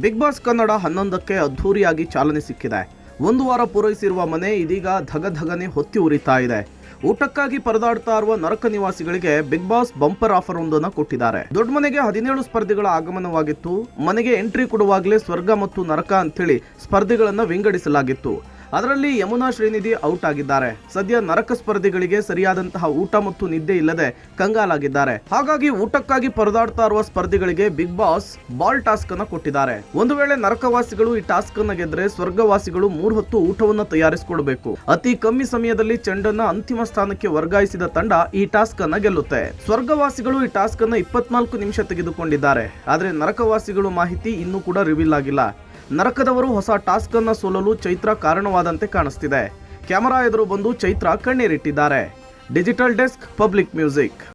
Big boss Kannada ಹನ್ನೊಂದಕ್ಕೆ ಅದ್ಧೂರಿಯಾಗಿ ಚಾಲನೆ ಸಿಕ್ಕಿದೆ. ಒಂದು ವಾರ ಪೂರೈಸಿರುವ ಮನೆ ಇದೀಗ ಧಗಧಗನೆ ಹೊತ್ತಿ ಉರಿತಾ ಇದೆ. ಊಟಕ್ಕಾಗಿ ಪರದಾಡ್ತಾ ಇರುವ ನರಕ ನಿವಾಸಿಗಳಿಗೆ ಬಿಗ್ ಬಾಸ್ ಬಂಪರ್ ಆಫರ್ ಒಂದನ್ನು ಕೊಟ್ಟಿದ್ದಾರೆ. ದೊಡ್ಡ ಮನೆಗೆ ಹದಿನೇಳು ಸ್ಪರ್ಧಿಗಳ ಆಗಮನವಾಗಿತ್ತು. ಮನೆಗೆ ಎಂಟ್ರಿ ಕೊಡುವಾಗಲೇ ಸ್ವರ್ಗ ಮತ್ತು ನರಕ ಅಂತೇಳಿ ಸ್ಪರ್ಧಿಗಳನ್ನು ವಿಂಗಡಿಸಲಾಗಿತ್ತು. ಅದರಲ್ಲಿ ಯಮುನಾ ಶ್ರೀನಿಧಿ ಔಟ್ ಆಗಿದ್ದಾರೆ. ಸದ್ಯ ನರಕ ಸ್ಪರ್ಧಿಗಳಿಗೆ ಸರಿಯಾದಂತಹ ಊಟ ಮತ್ತು ನಿದ್ದೆ ಇಲ್ಲದೆ ಕಂಗಾಲಾಗಿದ್ದಾರೆ. ಹಾಗಾಗಿ ಊಟಕ್ಕಾಗಿ ಪರದಾಡ್ತಾ ಇರುವ ಸ್ಪರ್ಧಿಗಳಿಗೆ ಬಿಗ್ ಬಾಸ್ ಬಾಲ್ ಟಾಸ್ಕ್ ಅನ್ನ ಕೊಟ್ಟಿದ್ದಾರೆ. ಒಂದು ವೇಳೆ ನರಕವಾಸಿಗಳು ಈ ಟಾಸ್ಕ್ ಅನ್ನ ಗೆದ್ರೆ ಸ್ವರ್ಗವಾಸಿಗಳು ಮೂರ್ ಹೊತ್ತು ಊಟವನ್ನು ತಯಾರಿಸಿಕೊಳ್ಬೇಕು ಅತಿ ಕಮ್ಮಿ ಸಮಯದಲ್ಲಿ ಚೆಂಡನ್ನ ಅಂತಿಮ ಸ್ಥಾನಕ್ಕೆ ವರ್ಗಾಯಿಸಿದ ತಂಡ ಈ ಟಾಸ್ಕ್ ಅನ್ನ ಗೆಲ್ಲುತ್ತೆ. ಸ್ವರ್ಗವಾಸಿಗಳು ಈ ಟಾಸ್ಕ್ ಅನ್ನ ಇಪ್ಪತ್ನಾಲ್ಕು ನಿಮಿಷ ತೆಗೆದುಕೊಂಡಿದ್ದಾರೆ. ಆದರೆ ನರಕವಾಸಿಗಳು ಮಾಹಿತಿ ಇನ್ನೂ ಕೂಡ ರಿವೀಲ್ ಆಗಿಲ್ಲ. ನರಕದವರು ಹೊಸ ಟಾಸ್ಕ್ ಅನ್ನ ಸೋಲಲು ಚೈತ್ರ ಕಾರಣವಾದಂತೆ ಕಾಣಿಸ್ತಿದೆ. ಕ್ಯಾಮರಾ ಎದುರು ಬಂದು Chaitra ಕಣ್ಣೀರಿಟ್ಟಿದ್ದಾರೆ. Digital desk, public music.